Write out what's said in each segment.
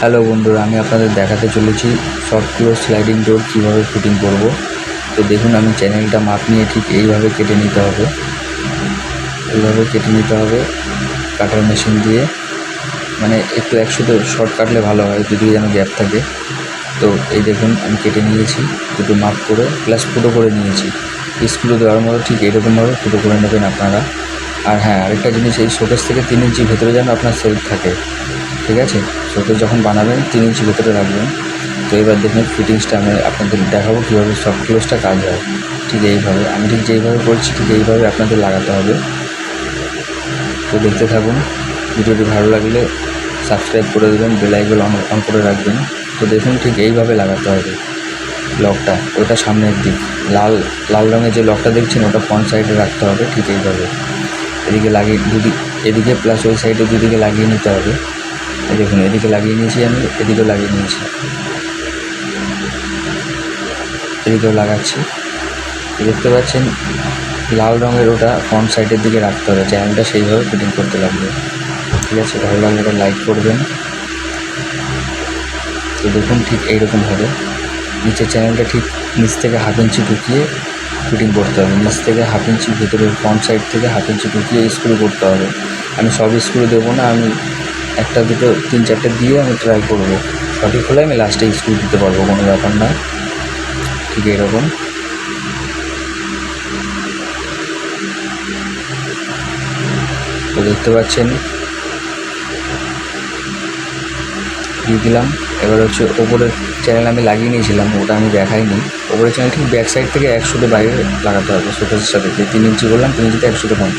Hello বন্ধুরা, আমি আপনাদের দেখাতে চলেছি শর্ট ক্লোজ স্লাইডিং ডোর কীভাবে ফিটিং করব। তো দেখুন, আমি চ্যানেলটা মাপ নিয়ে ঠিক এইভাবে কেটে নিতে হবে। এইভাবে কেটে নিতে হবে কাটার মেশিন দিয়ে। মানে একটু একসাথে শর্ট কাটলে ভালো হয় যদি যেন গ্যাপ থাকে। তো এই দেখুন, আমি কেটে নিয়েছি দুটো মাপ করে প্লাস ফুটো করে নিয়েছি। স্ক্রু দেওয়ার মতো ঠিক এরকমভাবে ফুটো করে নেবেন আপনারা। আর হ্যাঁ আরেকটা জিনিস, এই শোকেস থেকে তিন ইঞ্চি ভেতরে যেন আপনার সেলফ থাকে, ঠিক আছে? শোকেস যখন বানাবেন, তিন ইঞ্চি ভেতরে রাখবেন। তো এবার দেখুন ফিটিংসটা আমি আপনাদের দেখাবো কীভাবে সফট ক্লোজটা কাজ হয়। ঠিক এইভাবে, আমি ঠিক যেইভাবে করছি, ঠিক এইভাবে আপনাদের লাগাতে হবে। তো দেখতে থাকুন, ভিডিওটি ভালো লাগলে সাবস্ক্রাইব করে দেবেন বেল আইকন অন অন করে রাখবেন। তো দেখুন, ঠিক এইভাবে লাগাতে হবে লকটা। ওটা সামনের দিক, লাল লাল রঙের যে লকটা দেখছেন, ওটা ফ্রন্ট সাইডে রাখতে হবে, ঠিক এইভাবে। এদিকে লাগিয়ে দুদিক এদিকে প্লাস ওই সাইডে দুদিকে লাগিয়ে নিতে হবে। দেখুন, এদিকে লাগিয়ে নিয়েছি আমি, এদিকেও লাগিয়ে নিয়েছি। এদিকেও লাগাচ্ছি। দেখতে পাচ্ছেন, লাল রঙের ওটা ফ্রন্ট সাইডের দিকে রাখতে হবে চ্যানেলটা সেইভাবে ফিটিং করতে লাগবে। ঠিক আছে, ভালো লাগলে এটা লাইক করবেন। তো দেখুন ঠিক এইরকম হবে। নিচের চ্যানেলটা ঠিক নিচ থেকে হাফ ইঞ্চি ঢুকিয়ে ফিটিং করতে হবে। নিচ থেকে হাফ ইঞ্চি ভেতরের ফ্রন্ট সাইড থেকে হাফ ইঞ্চি ঢুকিয়ে স্ক্রু করতে হবে। আমি সব স্ক্রু দেবো না, আমি একটা, দুটো, তিন, চারটে দিয়ে আমি ট্রাই করব। সঠিক হলে আমি লাস্টে স্ক্রু দিতে পারব, কোনো ব্যাপার না। ঠিক এরকম। তো দেখতে পাচ্ছেন। দিয়ে দিলাম। এবার হচ্ছে ওপরের চ্যানেল আমি লাগিয়ে নিয়েছিলাম, ওটা আমি দেখাইনি। ওপরের চ্যানেল ঠিক ব্যাক সাইড থেকে একশোতে বাইরে লাগাতে হবে শোকেসের সাথে যে তিন ইঞ্চি বললাম, তিন ইঞ্চিতে একশোতে কম।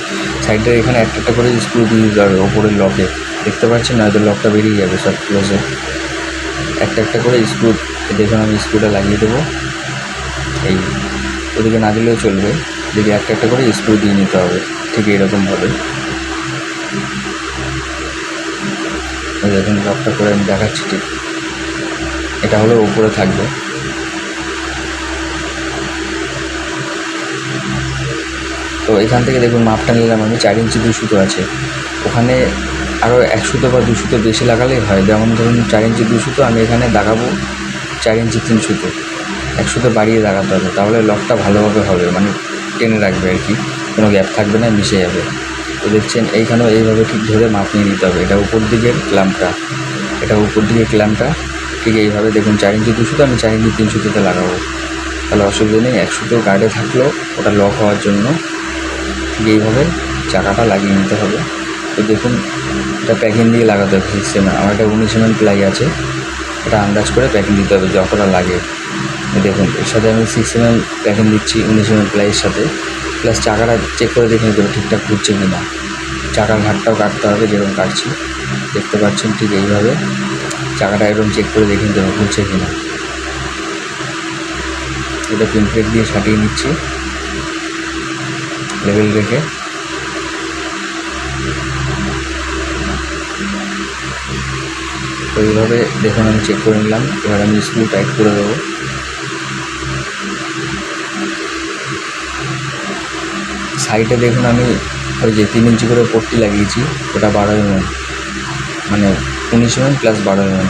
সাইডের এখানে একটা একটা করে স্ক্রু দিয়ে দিতে হবে, ওপরের লকে দেখতে পাচ্ছেন না, হয়তো লকটা বেরিয়ে যাবে সব ক্লোজে একটা একটা করে স্ক্রু দেখুন আমি স্ক্রুটা লাগিয়ে দেবো। এই, ওদিকে না দিলেও চলবে। এদিকে একটা একটা করে স্ক্রু দিয়ে নিতে হবে, ঠিক এরকমভাবে দেখুন লকটা করে আমি দেখাচ্ছি ঠিক। এটা হলো উপরে থাকবে। তো এখান থেকে দেখুন, মাপটা নিলাম আমি, চার ইঞ্চি দুই সুতো আছে। ওখানে আরও এক সুতো বা দু সুতো বেশি লাগালেই হয়। যেমন ধরুন, চার ইঞ্চি দু সুতো, আমি এখানে দাগাবো চার ইঞ্চি তিন সুতো। এক সুতো বাড়িয়ে দাগাতে হবে, তাহলে লকটা ভালোভাবে হবে মানে টেনে রাখবে আর কি। কোনো গ্যাপ থাকবে না, মিশে যাবে। তো দেখছেন, এইখানেও এইভাবে ঠিক ধরে মাপ নিয়ে নিতে হবে। এটা উপর দিকের ক্লাম্পটা। এটা উপর দিকের ক্ল্যাম্পটা ঠিক এইভাবে দেখুন চার ইঞ্চি দু সুতো আমি চার ইঞ্চি তিন সুতোতে লাগাবো। তাহলে অসুবিধা নেই, এক সুতো গার্ডে থাকলেও ওটা লক হওয়ার জন্য। ঠিক এইভাবে চাকাটা লাগিয়ে নিতে হবে। তো দেখুন, এটা প্যাকিং দিয়ে লাগাতে হবে সিস্টেমে আমার একটা উনিশ এমএম প্লাই আছে এটা আন্দাজ করে প্যাকিং দিতে হবে যতটা লাগে। দেখুন, এর সাথে আমি সিক্স এমএম প্যাকিং দিচ্ছি উনিশ এমএম প্লাইয়ের সাথে। প্লাস চাকাটা চেক করে দেখে নিতে হবে, ঠিকঠাক ঘুরছে কি না চাকার ঘাটটাও কাটতে হবে, যেরকম কাটছি। দেখতে পাচ্ছেন ঠিক এইভাবে। চাকাটা একদম চেক করে দেখে নিতে হবে ঘুরছে কি না এটা পিন প্লেট দিয়ে সাটিয়ে নিচ্ছি। লেভেল রেখে। তো এইভাবে দেখুন, আমি চেক করে নিলাম। এবার আমি স্ক্রু টাইট করে দেবো। সাইডে দেখুন, আমি ওই যে তিন ইঞ্চি করে পট্টি লাগিয়েছি। ওটা বারো এমএম মানে উনিশ এমএম প্লাস বারো এমএম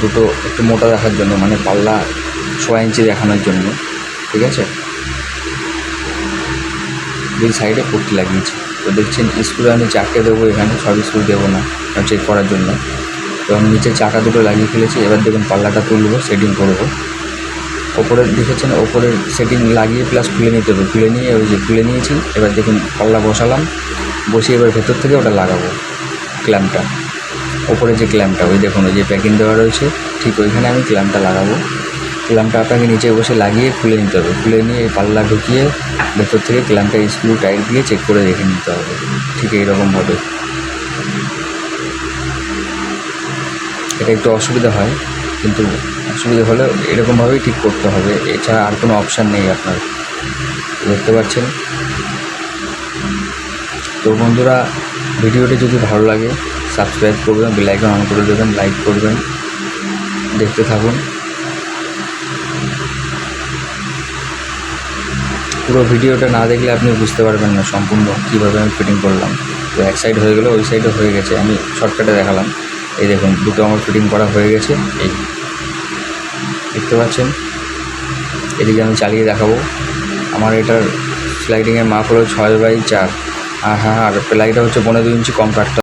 দুটো একটু মোটা রাখার জন্য মানে পাল্লা ছয় ইঞ্চি দেখানোর জন্য, ঠিক আছে? দুই সাইডে পট্টি লাগিয়েছি। তো দেখছেন স্ক্রু আমি চারটে দেবো এখানে সব স্ক্রু দেবো না চেক করার জন্য। তো আমি নিচে চাকা দুটো লাগিয়ে ফেলেছি, এবার দেখুন পাল্লাটা তুলবো সেটিং করব। ওপরের দেখেছেন ওপরের সেটিং লাগিয়ে প্লাস খুলে নিতে হবে। খুলে নিয়ে ওই যে খুলে নিয়েছি, এবার দেখুন পাল্লা বসালাম, বসিয়ে এবার ভেতর থেকে ওটা লাগাবো ক্ল্যাম্পটা ওপরে যে ক্ল্যাম্পটা ওই দেখুন, ওই যে প্যাকিং দেওয়া রয়েছে, ঠিক ওইখানে আমি ক্ল্যাম্পটা লাগাবো। ক্ল্যাম্পটা আপনাকে নিচে বসে লাগিয়ে খুলে নিতে হবে। খুলে নিয়ে পাল্লা ঢুকিয়ে ভেতর থেকে ক্ল্যাম্পটা স্ক্রু টাইট দিয়ে চেক করে দেখে নিতে হবে। ঠিক এইরকমভাবে এটা একটু অসুবিধা হয়, কিন্তু অসুবিধা হলে এরকমভাবেই ঠিক করতে হবে। এছাড়া আর কোনো অপশান নেই আপনার। দেখতে পাচ্ছেন? তো বন্ধুরা, ভিডিওটি যদি ভালো লাগে সাবস্ক্রাইব করবেন বেল আইকন অন করে দেবেন লাইক করবেন, দেখতে থাকুন। পুরো ভিডিওটা না দেখলে আপনি বুঝতে পারবেন না সম্পূর্ণ কীভাবে আমি ফিটিং করলাম। তো এক সাইড হয়ে গেলো, ওই সাইডে হয়ে গেছে। আমি শর্টকাটে দেখালাম। এই দেখুন, দুটো আমার ফিটিং করা হয়ে গেছে। এই দেখতে পাচ্ছেন? এদিকে আমি চালিয়ে দেখাবো। আমার এটার স্লাইডিংয়ের মাপ হলো ছয় বাই চার। আর হ্যাঁ আর প্লাইটা হচ্ছে পনেরো ইঞ্চি কম কাটতে